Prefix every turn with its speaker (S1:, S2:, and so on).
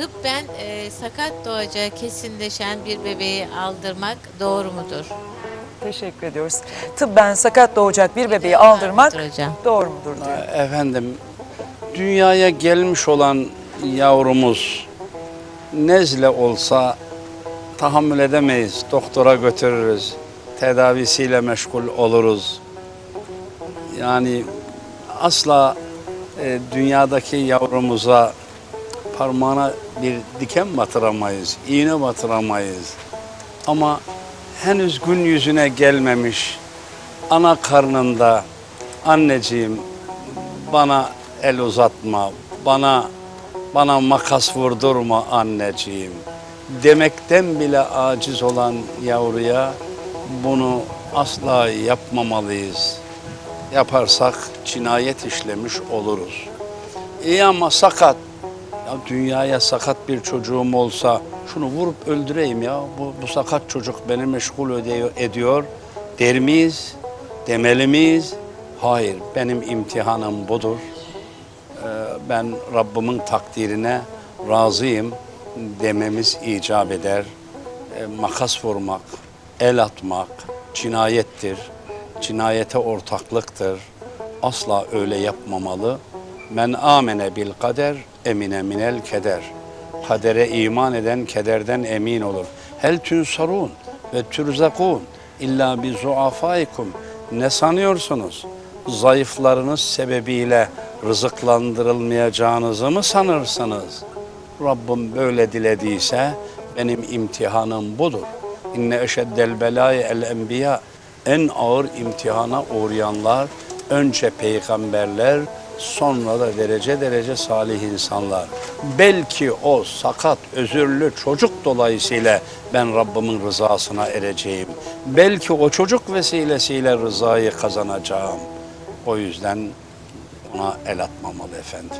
S1: tıbben e, sakat doğacağı kesinleşen bir bebeği aldırmak doğru mudur?
S2: Teşekkür ediyoruz. Tıbben sakat doğacak bir bebeği
S1: var
S2: aldırmak
S1: hocam?
S2: doğru mudur diyor.
S3: Efendim, dünyaya gelmiş olan yavrumuz nezle olsa tahammül edemeyiz. Doktora götürürüz. Tedavisiyle meşgul oluruz. Yani asla e, dünyadaki yavrumuza parmağına bir diken batıramayız, iğne batıramayız. Ama henüz gün yüzüne gelmemiş ana karnında anneciğim bana el uzatma, bana bana makas vurdurma anneciğim demekten bile aciz olan yavruya bunu asla yapmamalıyız. Yaparsak cinayet işlemiş oluruz. İyi ama sakat. Ya dünyaya sakat bir çocuğum olsa şunu vurup öldüreyim ya. Bu, bu sakat çocuk beni meşgul ediyor, ediyor der miyiz? Demeli miyiz? Hayır, benim imtihanım budur. Ee, ben Rabbimin takdirine razıyım dememiz icap eder. Ee, makas vurmak, el atmak cinayettir. Cinayete ortaklıktır. Asla öyle yapmamalı. Men amene bil kader emine minel keder. Kadere iman eden kederden emin olur. Hel tünsarun ve türzakun illa bi zuafaikum. Ne sanıyorsunuz? Zayıflarınız sebebiyle rızıklandırılmayacağınızı mı sanırsınız? Rabbim böyle dilediyse benim imtihanım budur. İnne eşeddel belâye el enbiya. En ağır imtihana uğrayanlar önce peygamberler sonra da derece derece salih insanlar. Belki o sakat, özürlü çocuk dolayısıyla ben Rabbimin rızasına ereceğim. Belki o çocuk vesilesiyle rızayı kazanacağım. O yüzden ona el atmamalı efendim.